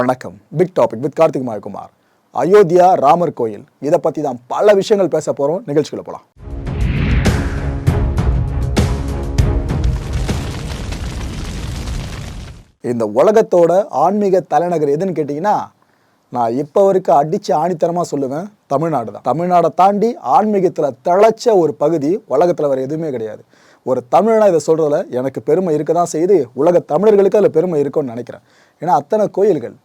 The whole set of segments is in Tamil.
வணக்கம். Big topic with Karthik Mayakumar. Ayodhya Ramar கோயில். இதை பற்றி தான் பல விஷயங்கள் பேச போகிறோம் நிகழ்ச்சிகளை போகலாம் இந்த உலகத்தோட ஆன்மீக தலைநகர் எதுன்னு கேட்டிங்கன்னா நான் இப்போ வரைக்கும் அடித்து ஆணித்தரமாக சொல்லுவேன் தமிழ்நாடு தான். தமிழ்நாடை தாண்டி ஆன்மீகத்தில் தழைச்ச ஒரு பகுதி உலகத்தில் வேறு எதுவுமே கிடையாது. ஒரு தமிழனா இதை சொல்கிறதுல எனக்கு பெருமை இருக்க தான் செய்து உலக தமிழர்களுக்கு அதில் பெருமை இருக்கும்னு நினைக்கிறேன். ஏன்னா அத்தனை கோயில்கள்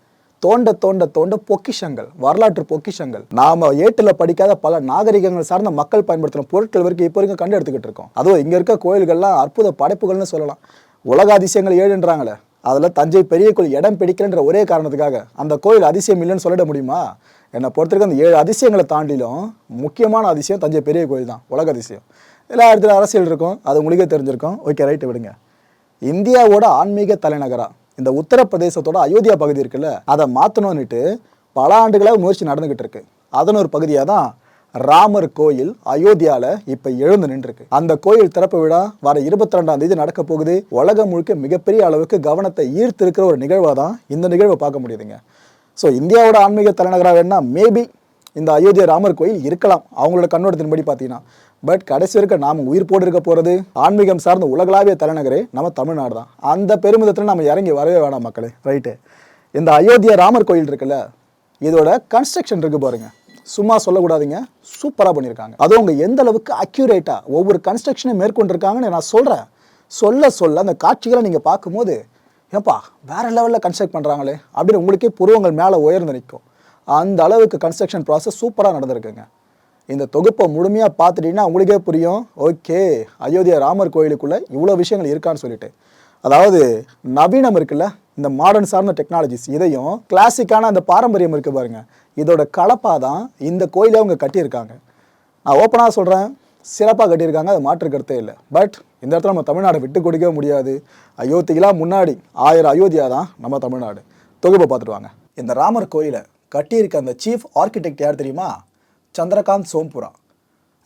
தோண்ட தோண்ட தோண்ட பொக்கிஷங்கள் வரலாற்று பொக்கிஷங்கள். நாம ஏட்டில் படிக்காத பல நாகரிகங்கள் சார்ந்த மக்கள் பயன்படுத்தின பொருட்கள் வரைக்கும் இப்போ வரைக்கும் கண்டு எடுத்துக்கிட்டு இருக்கோம். அதுவும் இங்கே இருக்க கோயில்கள்லாம் அற்புத படைப்புகள்னு சொல்லலாம். உலக அதிசயங்கள் ஏழுன்றாங்களே அதில் தஞ்சை பெரிய கோயில் இடம் பிடிக்கலன்ற ஒரே காரணத்துக்காக அந்த கோயில் அதிசயம் இல்லைன்னு சொல்லிட முடியுமா? என்னை பொறுத்தவரைக்கும் அந்த ஏழு அதிசயங்களை தாண்டிலும் முக்கியமான அதிசயம் தஞ்சை பெரிய கோயில் தான் உலக அதிசயம் எல்லா இடத்துல அரசியல் இருக்கும் அது உங்களுக்கே தெரிஞ்சிருக்கும். ஓகே ரைட்டு விடுங்க. இந்தியாவோட ஆன்மீக தலைநகராக இந்த உத்தரப்பிரதேசத்தோட அயோத்தியா பகுதி இருக்குல்ல அதை மாற்றணும்னுட்டு பல ஆண்டுகளாக முயற்சி நடந்துகிட்டு இருக்கு. அதன் ஒரு பகுதியாக தான் ராமர் கோயில் அயோத்தியாவில் இப்போ எழுந்து நின்றுருக்கு. அந்த கோயில் திறப்பு விழா வர இருபத்தி ரெண்டாம் தேதி நடக்க போகுது. உலகம் முழுக்க மிகப்பெரிய அளவுக்கு கவனத்தை ஈர்த்து இருக்கிற ஒரு நிகழ்வாக தான் இந்த நிகழ்வை பார்க்க முடியுதுங்க. ஸோ இந்தியாவோட ஆன்மீக தலைநகராக வேணா மேபி இந்த அயோத்தியா ராமர் கோயில் இருக்கலாம். அவங்களோட கண்ணோட்டத்தின்படி பார்த்தீங்கன்னா. பட் கடைசி வரைக்கும் நாம் உயிர் போட்டு இருக்க போகிறது ஆன்மீகம் சார்ந்த உலகளாவிய தலைநகரே நம்ம தமிழ்நாடு தான். அந்த பெருமிதத்தில் நம்ம இறங்கி வரவே வேணாம் மக்களே. ரைட்டு இந்த அயோத்தியா ராமர் கோயில் இருக்குல்ல இதோட கன்ஸ்ட்ரக்ஷன் இருக்குது பாருங்க. சும்மா சொல்லக்கூடாதுங்க சூப்பராக பண்ணியிருக்காங்க. அதுவும் அவங்க எந்த அளவுக்கு அக்யூரேட்டாக ஒவ்வொரு கன்ஸ்ட்ரக்ஷனையும் மேற்கொண்டிருக்காங்கன்னு நான் சொல்கிறேன் சொல்ல சொல்ல அந்த காட்சிகளை நீங்கள் பார்க்கும்போது ஏப்பா வேற லெவலில் கன்ஸ்ட்ரக்ட் பண்ணுறாங்களே அப்படின்னு உங்களுக்கே புருவங்கள் மேலே உயர்ந்து நிற்கும். அந்த அளவுக்கு கன்ஸ்ட்ரக்ஷன் ப்ராசஸ் சூப்பராக நடந்திருக்குங்க. இந்த தொகுப்பை முழுமையாக பார்த்துட்டீங்கன்னா உங்களுக்கே புரியும். ஓகே அயோத்தியா ராமர் கோயிலுக்குள்ளே இவ்வளோ விஷயங்கள் இருக்கான்னு சொல்லிட்டு. அதாவது நவீனம் இருக்குல்ல இந்த மாடர்ன் சார்ந்த டெக்னாலஜிஸ் இதையும் கிளாசிக்கான அந்த பாரம்பரியம் இருக்குது பாருங்கள் இதோட கலப்பாக தான் இந்த கோயிலை அவங்க கட்டியிருக்காங்க. நான் ஓப்பனாக சொல்கிறேன் சிறப்பாக கட்டியிருக்காங்க அது மாற்று கருத்தே இல்லை. பட் இந்த இடத்துல நம்ம தமிழ்நாடை விட்டு கொடுக்கவே முடியாது. அயோத்தியெலாம் முன்னாடி ஆயிரம் அயோத்தியா தான் நம்ம தமிழ்நாடு. தொகுப்பை பார்த்துட்டு வாங்க. இந்த ராமர் கோயிலை கட்டியிருக்க அந்த சீஃப் ஆர்கிடெக்ட் யார் தெரியுமா? சந்திரகாந்த் சோம்புரா.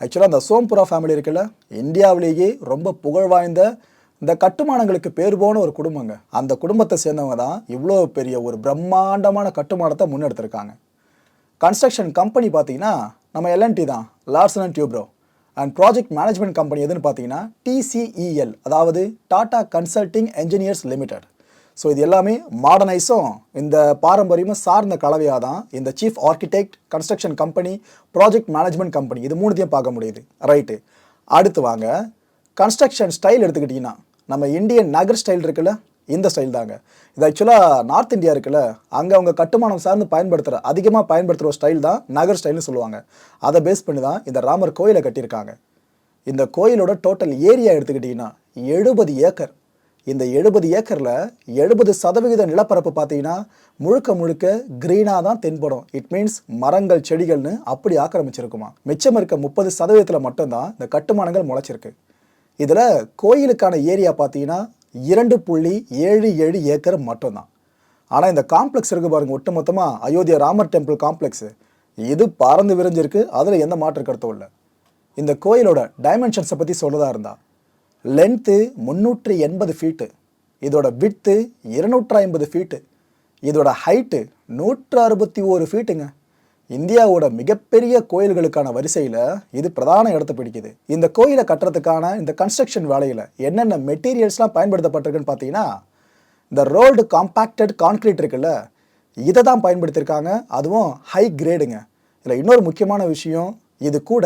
ஆக்சுவலாக அந்த சோம்புரா ஃபேமிலி இருக்குல்ல இந்தியாவிலேயே ரொம்ப புகழ் வாய்ந்த இந்த கட்டுமானங்களுக்கு பேர் போன ஒரு குடும்பங்க. அந்த குடும்பத்தை சேர்ந்தவங்க தான் இவ்வளோ பெரிய ஒரு பிரம்மாண்டமான கட்டுமானத்தை முன்னெடுத்திருக்காங்க. கன்ஸ்ட்ரக்ஷன் கம்பெனி பார்த்தீங்கன்னா நம்ம எல்என்டி தான். Larsen and Toubro and project management company எதுன்னு பார்த்தீங்கன்னா டிசிஇஎல் அதாவது Tata consulting engineers limited so இது எல்லாமே மாடர்னைஸும் இந்த பாரம்பரியமும் சார்ந்த கலவையாக தான் இந்த chief architect construction company project management company இது மூணுத்தையும் பார்க்க முடியுது. ரைட்டு அடுத்து வாங்க. கன்ஸ்ட்ரக்ஷன் ஸ்டைல் எடுத்துக்கிட்டிங்கன்னா நம்ம இந்தியன் நகர் ஸ்டைல் இருக்குல்ல இந்த ஸ்டைல் தாங்க. இது ஆக்சுவலாக நார்த் இந்தியா இருக்குல்ல அங்கே அவங்க கட்டுமானம் சார்ந்து பயன்படுத்துகிற அதிகமாக பயன்படுத்துகிற ஸ்டைல் தான் நகர் ஸ்டைல்னு சொல்லுவாங்க. அதை பேஸ் பண்ணி தான் இந்த ராமர் கோயிலை கட்டியிருக்காங்க. இந்த கோயிலோட டோட்டல் ஏரியா எடுத்துக்கிட்டிங்கன்னா எழுபது ஏக்கர். இந்த எழுபது ஏக்கரில் எழுபது சதவிகித நிலப்பரப்பு பார்த்தீங்கன்னா முழுக்க முழுக்க க்ரீனாக தான் தென்படும். இட் மீன்ஸ் மரங்கள் செடிகள்னு அப்படி ஆக்கிரமிச்சிருக்குமா? மிச்சம் இருக்க முப்பது சதவீதத்தில் மட்டும்தான் இந்த கட்டுமானங்கள் முளைச்சிருக்கு. இதில் கோயிலுக்கான ஏரியா பார்த்தீங்கன்னா இரண்டு புள்ளி ஏழு ஏழு ஏக்கர் மட்டும்தான். ஆனால் இந்த காம்ப்ளெக்ஸ் இருக்கு பாருங்க ஒட்டுமொத்தமாக அயோத்தியா ராமர் டெம்பிள் காம்ப்ளெக்ஸு இது பறந்து விரிஞ்சிருக்கு அதில் எந்த மாற்று கருத்தும் இல்லை. இந்த கோயிலோட டைமென்ஷன்ஸை பற்றி சொல்கிறதா இருந்தால் லென்த்து முந்நூற்றி எண்பது ஃபீட்டு இதோட விட்த்து இருநூற்றி ஐம்பது ஃபீட்டு இதோட ஹைட்டு நூற்று அறுபத்தி ஒரு ஃபீட்டுங்க இந்தியாவோட மிகப்பெரிய கோயில்களுக்கான வரிசையில் இது பிரதான இடத்தை பிடிக்குது. இந்த கோயிலை கட்டுறதுக்கான இந்த கன்ஸ்ட்ரக்ஷன் வேலையில் என்னென்ன மெட்டீரியல்ஸ்லாம் பயன்படுத்தப்பட்டிருக்குன்னு பார்த்தீங்கன்னா இந்த ரோல்டு காம்பேக்டட் கான்க்ரீட் இருக்குல்ல இதை தான் பயன்படுத்தியிருக்காங்க. அதுவும் ஹை கிரேடுங்க இதில் இன்னொரு முக்கியமான விஷயம் இது கூட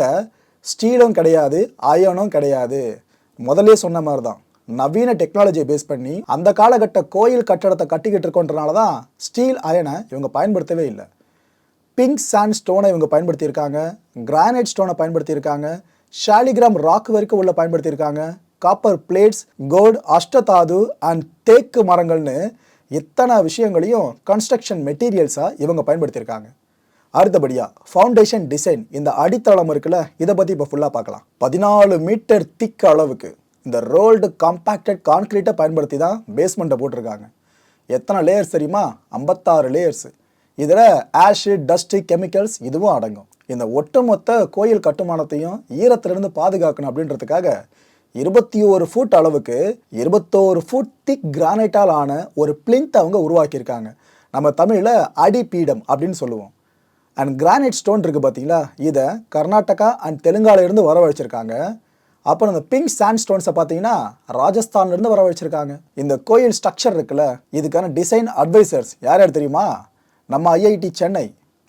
ஸ்டீலும் கிடையாது அயனும் கிடையாது. முதலே சொன்ன மாதிரி தான் நவீன டெக்னாலஜியை பேஸ் பண்ணி அந்த காலகட்ட கோயில் கட்டடத்தை கட்டிக்கிட்டு இருக்கோன்றனால தான் ஸ்டீல் அயனை இவங்க பயன்படுத்தவே இல்லை. பிங்க் சாண்ட் ஸ்டோனை இவங்க பயன்படுத்தியிருக்காங்க. கிரானைட் ஸ்டோனை பயன்படுத்தியிருக்காங்க. ஷாலிகிராம் ராக் வரைக்கும் உள்ள பயன்படுத்தியிருக்காங்க. காப்பர் பிளேட்ஸ் கோல்டு அஷ்டதாது அண்ட் தேக்கு மரங்கள்னு இத்தனை விஷயங்களையும் கன்ஸ்ட்ரக்ஷன் மெட்டீரியல்ஸாக இவங்க பயன்படுத்தியிருக்காங்க. அடுத்தபடியாக ஃபவுண்டேஷன் டிசைன் இந்த அடித்தளம் இருக்குல்ல இதை பற்றி இப்போ ஃபுல்லாக பார்க்கலாம். பதினாலு மீட்டர் திக் அளவுக்கு இந்த ரோல்டு காம்பேக்டட் கான்கிரீட்டை பயன்படுத்தி தான் பேஸ்மெண்ட்டை போட்டிருக்காங்க. எத்தனை லேயர்ஸ் தெரியுமா? ஐம்பத்தாறு லேயர்ஸ் இதில் ஆஷு டஸ்ட்டு கெமிக்கல்ஸ் இதுவும் அடங்கும். இந்த ஒட்டுமொத்த கோயில் கட்டுமானத்தையும் ஈரத்திலிருந்து பாதுகாக்கணும் அப்படின்றதுக்காக இருபத்தி ஒரு ஃபுட் அளவுக்கு இருபத்தோரு ஃபுட் திக் கிரானைட்டால் ஆன ஒரு பிளிந்த் அவங்க உருவாக்கியிருக்காங்க. நம்ம தமிழில் அடிப்பீடம் அப்படின்னு சொல்லுவோம். அண்ட் கிரானைட் ஸ்டோன் இருக்குது பார்த்தீங்களா இதை கர்நாடகா அண்ட் தெலுங்காலிருந்து வரவழைச்சிருக்காங்க. அப்புறம் இந்த பிங்க் சாண்ட் ஸ்டோன்ஸை பார்த்தீங்கன்னா ராஜஸ்தான்லேருந்து வரவழைச்சிருக்காங்க. இந்த கோயில் ஸ்ட்ரக்சர் இருக்குல்ல இதுக்கான டிசைன் அட்வைசர்ஸ் யார் யார் தெரியுமா? நம்ம IIT Chennai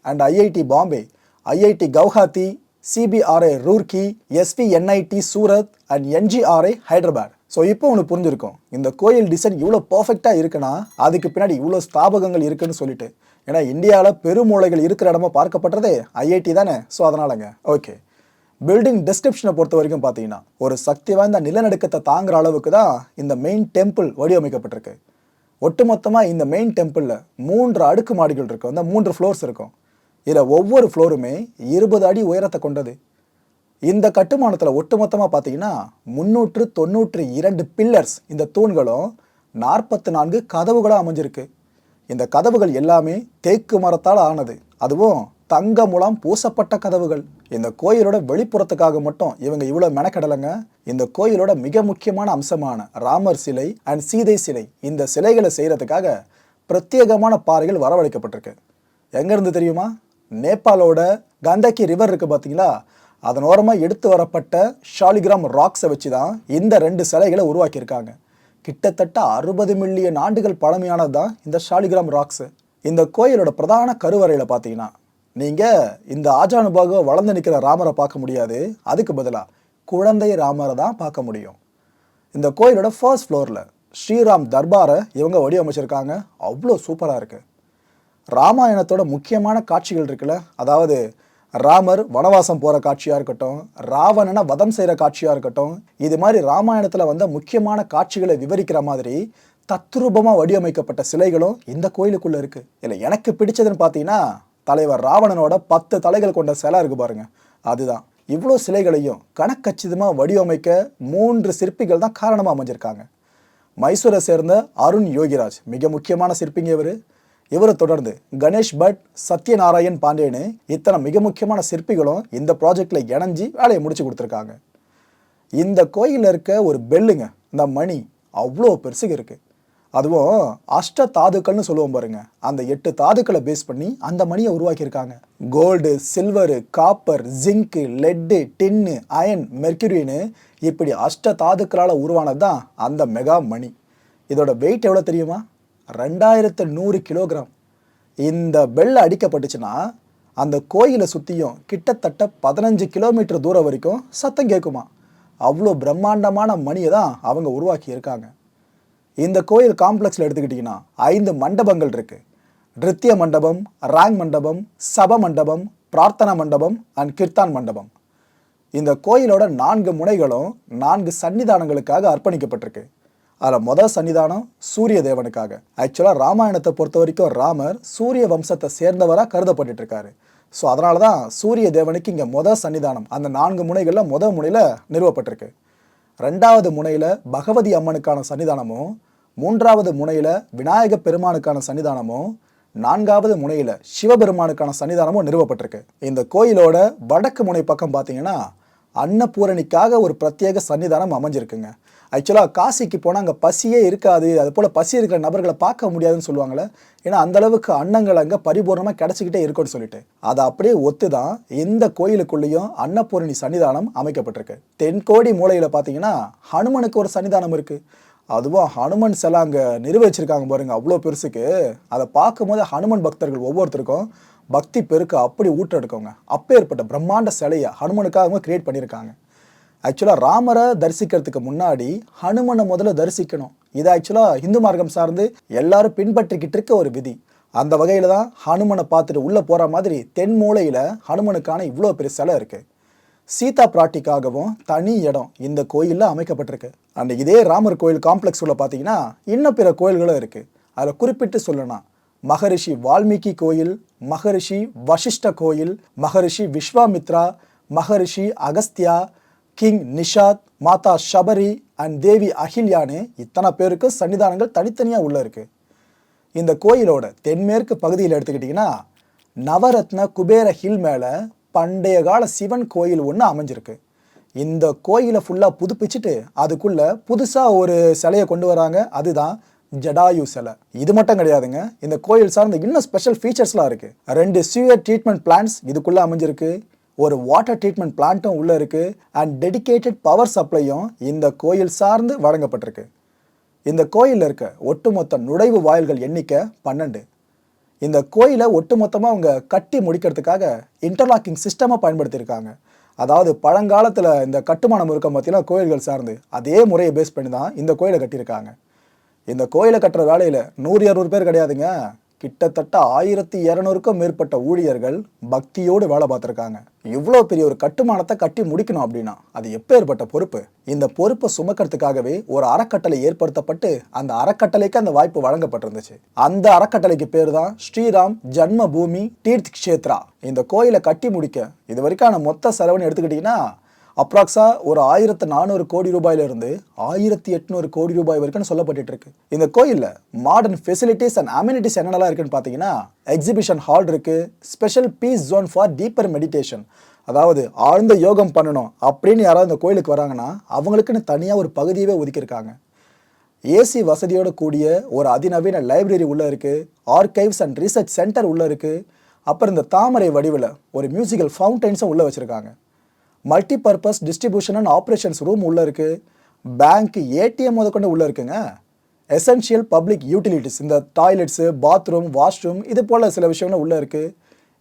and IIT Bombay IIT Guwahati CBRI Roorkee SVNIT Surat and NGRI Hyderabad. So இப்போ உனக்கு புரிஞ்சிருக்கும். இந்த கோயில் டிசைன் இவ்வளோ பர்ஃபெக்டாக இருக்குன்னா அதுக்கு பின்னாடி இவ்வளோ ஸ்தாபகங்கள் இருக்குன்னு சொல்லிட்டு. ஏன்னா இந்தியாவில் பெருமூளைகள் இருக்கிற இடமா பார்க்கப்பட்டதே ஐஐடி தானே? ஸோ அதனாலங்க. ஓகே பில்டிங் டிஸ்கிரிப்ஷனை பொறுத்த வரைக்கும் பார்த்தீங்கன்னா ஒரு சக்தி வாய்ந்த நிலநடுக்கத்தை தாங்குற அளவுக்கு தான் இந்த மெயின் டெம்பிள் வடிவமைக்கப்பட்டிருக்கு. ஒட்டுமொத்தமாக இந்த மெயின் டெம்பிளில் மூன்று அடுக்கு மாடிகள் இருக்கும். அந்த மூன்று ஃப்ளோர்ஸ் இருக்கும். இதில் ஒவ்வொரு ஃப்ளோருமே இருபது அடி உயரத்தை கொண்டது. இந்த கட்டுமானத்தில் ஒட்டுமொத்தமாக பார்த்தீங்கன்னா முன்னூற்று தொண்ணூற்று இரண்டு பில்லர்ஸ் இந்த தூண்களும் நாற்பத்து நான்கு கதவுகளாக அமைஞ்சிருக்கு. இந்த கதவுகள் எல்லாமே தேக்கு மரத்தால் ஆனது. அதுவும் தங்க மூலம் பூசப்பட்ட கதவுகள். இந்த கோயிலோட வெளிப்புறத்துக்காக மட்டும் இவங்க இவ்வளோ மெனக்கடலைங்க. இந்த கோயிலோட மிக முக்கியமான அம்சமான ராமர் சிலை அண்ட் சீதை சிலை இந்த சிலைகளை செய்கிறதுக்காக பிரத்யேகமான பாறைகள் வரவழைக்கப்பட்டிருக்கு. எங்கேருந்து தெரியுமா? நேபாளோட கந்தக்கி ரிவர் இருக்குது பார்த்தீங்களா? அதன் ஓரமாக எடுத்து வரப்பட்ட ஷாலிகிராம் ராக்ஸை வச்சு தான் இந்த ரெண்டு சிலைகளை உருவாக்கியிருக்காங்க. கிட்டத்தட்ட அறுபது மில்லியன் ஆண்டுகள் பழமையானது தான் இந்த ஷாலிகிராம் ராக்ஸு. இந்த கோயிலோட பிரதான கருவறையில் பார்த்தீங்கன்னா நீங்கள் இந்த ஆஜானுபாக வளர்ந்து நிற்கிற ராமரை பார்க்க முடியாது. அதுக்கு பதிலாக குழந்தை ராமரை தான் பார்க்க முடியும். இந்த கோயிலோட ஃபர்ஸ்ட் ஃப்ளோரில் ஸ்ரீராம் தர்பாரை இவங்க வடிவமைச்சிருக்காங்க. அவ்வளோ சூப்பராக இருக்குது ராமாயணத்தோட முக்கியமான காட்சிகள் இருக்குல்ல அதாவது ராமர் வனவாசம் போகிற காட்சியாக இருக்கட்டும் ராவணனை வதம் செய்கிற காட்சியாக இருக்கட்டும் இது மாதிரி ராமாயணத்தில் வந்த முக்கியமான காட்சிகளை விவரிக்கிற மாதிரி தத்ரூபமாக வடிவமைக்கப்பட்ட சிலைகளும் இந்த கோயிலுக்குள்ளே இருக்குது இல்லை எனக்கு பிடிச்சதுன்னு பார்த்தீங்கன்னா தலைவர் ராவணனோட பத்து தலைகள் கொண்ட சிலை இருக்கு பாருங்கள் அதுதான். இவ்வளோ சிலைகளையும் கணக்கச்சிதமாக வடிவமைக்க மூன்று சிற்பிகள் தான் காரணமாக அமைஞ்சிருக்காங்க. மைசூரை சேர்ந்த அருண் யோகிராஜ் மிக முக்கியமான சிற்பிங்க இவர். இவரை தொடர்ந்து கணேஷ் பட் சத்யநாராயண் பாண்டேன்னு இத்தனை மிக முக்கியமான சிற்பிகளும் இந்த ப்ராஜெக்டில் இணைஞ்சி வேலையை முடிச்சு கொடுத்துருக்காங்க. இந்த கோயிலில் இருக்க ஒரு பெல்லுங்க இந்த மணி அவ்வளோ பெருசுக்கு இருக்குது அதுவும் அஷ்ட தாதுக்கள்னு சொல்லுவோம் பாருங்க அந்த எட்டு தாதுக்களை பேஸ் பண்ணி அந்த மணியை உருவாக்கியிருக்காங்க. Gold silver copper zinc lead tin iron மெர்க்யூரின்னு இப்படி அஷ்ட தாதுக்களால் உருவானது தான் அந்த மெகா மணி. இதோட வெயிட் எவ்வளோ தெரியுமா? ரெண்டாயிரத்து நூறு கிலோகிராம். இந்த பெல் அடிக்கப்பட்டுச்சுன்னா அந்த கோயிலை சுற்றியும் கிட்டத்தட்ட பதினஞ்சு கிலோமீட்டர் தூரம் வரைக்கும் சத்தம் கேட்குமா. அவ்வளோ பிரம்மாண்டமான மணியை தான் அவங்க உருவாக்கி இருக்காங்க. இந்த கோயில் காம்ப்ளெக்ஸில் எடுத்துக்கிட்டிங்கன்னா ஐந்து மண்டபங்கள் இருக்குது நிருத்திய மண்டபம் ராங் மண்டபம் சப மண்டபம் பிரார்த்தனா மண்டபம் அண்ட் கிர்தான் மண்டபம். இந்த கோயிலோட நான்கு முனைகளும் நான்கு சன்னிதானங்களுக்காக அர்ப்பணிக்கப்பட்டிருக்கு. அதில் மொதல் சன்னிதானம் சூரிய தேவனுக்காக. ஆக்சுவலாக ராமாயணத்தை பொறுத்த வரைக்கும் ராமர் சூரிய வம்சத்தை சேர்ந்தவராக கருதப்பட்டு இருக்காரு ஸோ அதனால தான் சூரிய தேவனுக்கு இங்கே மொதல் சன்னிதானம் அந்த நான்கு முனைகளில் முதல் முனையில் நிறுவப்பட்டிருக்கு. ரெண்டாவது முனையில் பகவதி அம்மனுக்கான சன்னிதானமும் மூன்றாவது முனையில் விநாயக பெருமானுக்கான சன்னிதானமும் நான்காவது முனையில் சிவபெருமானுக்கான சன்னிதானமும் நிறுவப்பட்டிருக்கு. இந்த கோயிலோட வடக்கு முனை பக்கம் பார்த்தீங்கன்னா அன்னபூரணிக்காக ஒரு பிரத்யேக சன்னிதானம் அமைஞ்சிருக்குங்க. ஆக்சுவலாக காசிக்கு போனால் அங்கே பசியே இருக்காது. அது போல் பசி இருக்கிற நபர்களை பார்க்க முடியாதுன்னு சொல்லுவாங்களே ஏன்னா அந்த அளவுக்கு அன்னங்கள் அங்கே பரிபூர்ணமாக கிடச்சிக்கிட்டே இருக்கும்னு சொல்லிட்டு. அதை அப்படியே ஒத்து தான் எந்த கோயிலுக்குள்ளேயும் அன்னபூரணி சன்னிதானம் அமைக்கப்பட்டிருக்கு. தென்கோடி மூலையில் பார்த்தீங்கன்னா ஹனுமனுக்கு ஒரு சன்னிதானம் இருக்குது அதுவும் ஹனுமன் சிலை அங்கே நிறுவச்சிருக்காங்க பாருங்க அவ்வளோ பெருசுக்கு. அதை பார்க்கும்போது ஹனுமன் பக்தர்கள் ஒவ்வொருத்தருக்கும் பக்தி பெருக்கு அப்படி ஊற்றெடுக்கவங்க அப்பேற்பட்ட பிரம்மாண்ட சிலையை ஹனுமனுக்காக அவங்க கிரியேட் பண்ணியிருக்காங்க. ஆக்சுவலாக ராமரை தரிசிக்கிறதுக்கு முன்னாடி ஹனுமனை முதல்ல தரிசிக்கணும். இது ஆக்சுவலாக இந்து மார்க்கம் சார்ந்து எல்லாரும் பின்பற்றிக்கிட்டு இருக்க ஒரு விதி. அந்த வகையில் தான் ஹனுமனை பார்த்துட்டு உள்ளே போகிற மாதிரி தென் மூலையில் ஹனுமனுக்கான இவ்வளோ பெரிய சிலை இருக்குது சீதா பிராட்டிக்காகவும் தனி இடம் இந்த கோயிலில் அமைக்கப்பட்டிருக்கு. அந்த இதே ராமர் கோயில் காம்ப்ளெக்ஸ் உள்ள பார்த்தீங்கன்னா இன்னும் பிற கோயில்களும் இருக்குது அதில் குறிப்பிட்டு சொல்லணும் மகரிஷி வால்மீகி கோயில் மகரிஷி வசிஷ்ட கோயில் மகரிஷி விஸ்வாமித்ரா மகரிஷி அகஸ்தியா கிங் நிஷாத் மாதா ஷபரி அண்ட் தேவி அகில்யான்னு இத்தனை பேருக்கு சன்னிதானங்கள் தனித்தனியாக உள்ள இருக்குது இந்த கோயிலோட தென்மேற்கு பகுதியில் எடுத்துக்கிட்டிங்கன்னா நவரத்ன குபேர ஹில் மேலே பண்டைய கால சிவன் கோயில் ஒன்று அமைஞ்சிருக்கு. இந்த கோயிலை ஃபுல்லாக புதுப்பிச்சுட்டு அதுக்குள்ளே புதுசாக ஒரு சிலையை கொண்டு வராங்க. அதுதான் ஜடாயு சிலை. இது மட்டும் கிடையாதுங்க. இந்த கோயில் சார்ந்த இன்னும் ஸ்பெஷல் ஃபீச்சர்ஸ்லாம் இருக்குது ரெண்டு சிவியர் ட்ரீட்மெண்ட் பிளான்ஸ் இதுக்குள்ளே அமைஞ்சிருக்கு. ஒரு வாட்டர் ட்ரீட்மெண்ட் பிளான்ட்டும் உள்ளே இருக்கு அண்ட் டெடிகேட்டட் பவர் சப்ளையும் இந்த கோயில் சார்ந்து வழங்கப்பட்டிருக்கு. இந்த கோயிலில் இருக்க ஒட்டுமொத்த நுழைவு வாயில்கள் எண்ணிக்கை பன்னெண்டு. இந்த கோயிலை ஒட்டுமொத்தமாக அவங்க கட்டி முடிக்கிறதுக்காக இன்டர்லாக்கிங் சிஸ்டமாக பயன்படுத்தியிருக்காங்க. அதாவது பழங்காலத்தில் இந்த கட்டுமானம் இருக்க பார்த்தீங்கன்னா கோயில்கள் சார்ந்து அதே முறையை பேஸ் பண்ணி தான் இந்த கோயிலை கட்டியிருக்காங்க. இந்த கோயிலை கட்டுற வேலையில் நூறு இரநூறு பேர் கிடையாதுங்க. கிட்டத்தட்ட ஆயிரத்தி இரநூறுக்கும் மேற்பட்ட ஊழியர்கள் பக்தியோடு வேலை பார்த்துருக்காங்க. இவ்வளோ பெரிய ஒரு கட்டுமானத்தை கட்டி முடிக்கணும் அப்படின்னா அது எப்பேற்பட்ட பொறுப்பு? இந்த பொறுப்பை சுமக்கிறதுக்காகவே ஒரு அறக்கட்டளை ஏற்படுத்தப்பட்டு அந்த அறக்கட்டளைக்கு அந்த வாய்ப்பு வழங்கப்பட்டிருந்துச்சு. அந்த அறக்கட்டளைக்கு பேர் தான் ஸ்ரீராம் ஜன்ம பூமி தீர்த் கஷேத்ரா. இந்த கோயிலை கட்டி முடிக்க இது வரைக்கான மொத்த செலவுன்னு எடுத்துக்கிட்டிங்கன்னா அப்ராக்ஸா ஒரு ஆயிரத்து நானூறு கோடி ரூபாயிலிருந்து ஆயிரத்தி எட்நூறு கோடி ரூபாய் வரைக்கும் சொல்லப்பட்டு இருக்கு இந்த கோயிலில் மாடர்ன் ஃபெசிலிட்டிஸ் அண்ட் அம்யூனிட்டிஸ் என்னென்னலாம் இருக்குன்னு பார்த்தீங்கன்னா எக்ஸிபிஷன் ஹால் இருக்கு special peace zone for deeper meditation அதாவது ஆழ்ந்த யோகம் பண்ணணும் அப்படின்னு யாராவது இந்த கோயிலுக்கு வராங்கன்னா அவங்களுக்குன்னு தனியாக ஒரு பகுதியவே ஒதுக்கியிருக்காங்க. ஏசி வசதியோடு கூடிய ஒரு அதிநவீன லைப்ரரி உள்ளே இருக்குது ஆர்கைவ்ஸ் அண்ட் ரிசர்ச் சென்டர் உள்ளே இருக்குது அப்புறம் இந்த தாமரை வடிவில் ஒரு மியூசிக்கல் ஃபவுண்டைன்ஸும் உள்ளே வச்சுருக்காங்க. Multi purpose distribution and operations room உள்ளே இருக்கு. பேங்க் ஏடிஎம் முதற்கொண்டு உள்ளே இருக்குங்க. எசென்ஷியல் பப்ளிக் யூட்டிலிட்டிஸ் இந்த டாய்லெட்ஸு பாத்ரூம் வாஷ்ரூம் இது போல் சில விஷயம்லாம் உள்ளே இருக்குது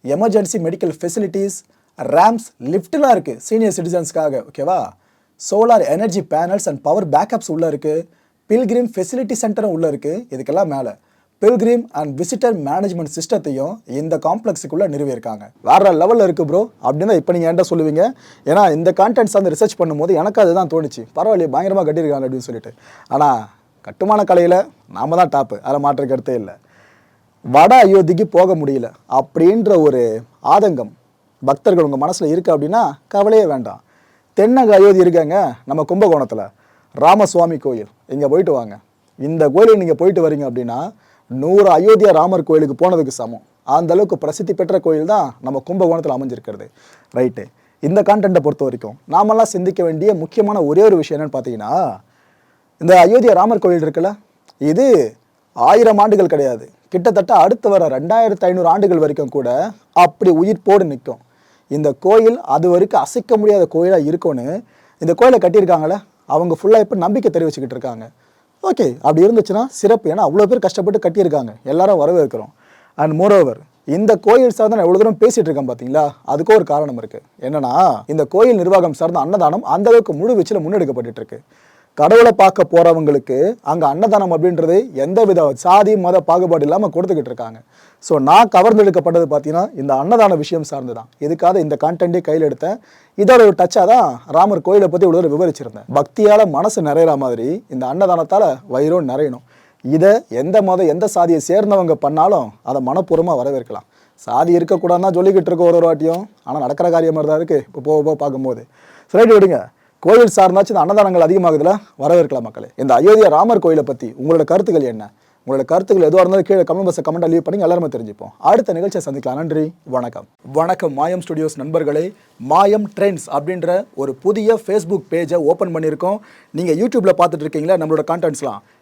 எமர்ஜென்சி மெடிக்கல் ஃபெசிலிட்டிஸ் ரேம்ஸ் லிஃப்ட்லாம் இருக்குது சீனியர் சிட்டிசன்ஸ்க்காக ஓகேவா solar energy panels and power backups உள்ள இருக்குது பில்கிரிம் ஃபெசிலிட்டி சென்டரும் உள்ளே இருக்குது இதுக்கெல்லாம் மேலே. பில்கிரிம் அண்ட் விசிட்டர் மேனேஜ்மெண்ட் சிஸ்டத்தையும் இந்த காம்ப்ளெக்ஸுக்குள்ளே நிறுவியிருக்காங்க. வேற லெவலில் இருக்குது ப்ரோ அப்படின்னு தான் இப்போ நீங்கள் என்கிட்ட சொல்லுவீங்க? ஏன்னா இந்த கான்டென்ட்ஸ் அந்த ரிசர்ச் பண்ணும்போது எனக்கு அதுதான் தோணுச்சு. பரவாயில்லையே பயங்கரமாக கட்டியிருக்காங்க அப்படின்னு சொல்லிட்டு. ஆனால் கட்டுமான கலையில் நாம தான் டாப்பு அதில் மாற்ற கருத்தே இல்லை. வட அயோத்திக்கு போக முடியல. அப்படின்ற ஒரு ஆதங்கம் பக்தர்கள் உங்கள் மனசில் இருக்குது அப்படின்னா கவலையே வேண்டாம். தென்னக அயோத்தி இருக்காங்க நம்ம கும்பகோணத்தில். ராமசுவாமி கோயில். இங்கே போயிட்டு வாங்க. இந்த கோயிலுக்கு நீங்கள் போயிட்டு வரீங்க அப்படின்னா நூறு அயோத்தியா ராமர் கோயிலுக்கு போனதுக்கு சமம். அந்த அளவுக்கு பிரசித்தி பெற்ற கோயில் தான் நம்ம கும்பகோணத்தில் அமைஞ்சிருக்கிறது. ரைட்டு இந்த கான்டென்ட்டை பொறுத்த வரைக்கும் நாமெல்லாம் சிந்திக்க வேண்டிய முக்கியமான ஒரே ஒரு விஷயம் என்னென்னு பார்த்தீங்கன்னா இந்த அயோத்தியா ராமர் கோயில் இருக்குல்ல? இது ஆயிரம் ஆண்டுகள் கிடையாது. கிட்டத்தட்ட அடுத்து வர ரெண்டாயிரத்து ஐநூறு ஆண்டுகள் வரைக்கும் கூட அப்படி உயிர்ப்போடு நிற்கும். இந்த கோயில் அது வரைக்கும் அசைக்க முடியாத கோயிலாக இருக்கும்னு இந்த கோயிலை கட்டியிருக்காங்களே அவங்க ஃபுல்லாக இப்போ நம்பிக்கை தெரிவிச்சுக்கிட்டு இருக்காங்க. ஓகே அப்படி இருந்துச்சுன்னா சிறப்பு. ஏன்னா அவ்வளோ பேர் கஷ்டப்பட்டு கட்டியிருக்காங்க. எல்லாரும் வரவேற்கிறோம். அண்ட் மோரோவர் இந்த கோயில் சார்ந்த நான் எவ்வளோ தூரம் பேசிட்டு இருக்கேன் பார்த்தீங்களா அதுக்கும் ஒரு காரணம் இருக்கு. என்னன்னா இந்த கோயில் நிர்வாகம் சார்ந்த அன்னதானம் அந்த அளவுக்கு முழு வீச்சில் முன்னெடுக்கப்பட்டு இருக்கு. கடவுளை பார்க்க போறவங்களுக்கு அங்க அன்னதானம் அப்படின்றது எந்த வித சாதி மத பாகுபாடு இல்லாமல் கொடுத்துக்கிட்டு இருக்காங்க. ஸோ நான் கவர்ந்தெடுக்கப்பட்டது பார்த்தீங்கன்னா இந்த அன்னதான விஷயம் சார்ந்து தான் இதுக்காக இந்த கான்டென்ட்டே கையில் எடுத்தேன்? இதோட ஒரு டச்சாக தான் ராமர் கோயிலை பற்றி இவ்வளோ விவரிச்சிருந்தேன். பக்தியால் மனசு நிறையிற மாதிரி இந்த அன்னதானத்தால் வயிறும் நிறையணும். இதை எந்த மதம் எந்த சாதியை சேர்ந்தவங்க பண்ணாலும் அதை மனப்பூர்வமாக வரவேற்கலாம். சாதி இருக்கக்கூடாதுன்னு சொல்லிக்கிட்டு இருக்க ஒரு ஒரு வாட்டியும். ஆனால் நடக்கிற காரியம் மாதிரி தான் இருக்குது இப்போ போக போக பார்க்கும்போது. சரி விடுங்க. கோயில் சார்ந்தாச்சு இந்த அன்னதானங்கள் அதிகமாகுதுல வரவேற்கலாம் மக்களே. இந்த அயோத்தியா ராமர் கோயிலை பற்றி உங்களோட கருத்துக்கள் என்ன? உங்களோட கருத்துக்கள் எதுவாக இருந்தாலும் கீழே கமெண்ட் பாக்ஸை கமெண்ட் லீவ் பண்ணி எல்லாருமே தெரிஞ்சுப்போம். அடுத்த நிகழ்ச்சியை சந்திக்கலாம். நன்றி வணக்கம். வணக்கம் மாயம் ஸ்டுடியோஸ் நண்பர்களே. மாயம் ட்ரெண்ட்ஸ் அப்படின்ற ஒரு புதிய ஃபேஸ்புக் பேஜை ஓப்பன் பண்ணியிருக்கோம். நீங்கள் யூடியூப்பில் பார்த்துட்டு இருக்கீங்களா? நம்மளோட கான்டென்ட்ஸ்லாம்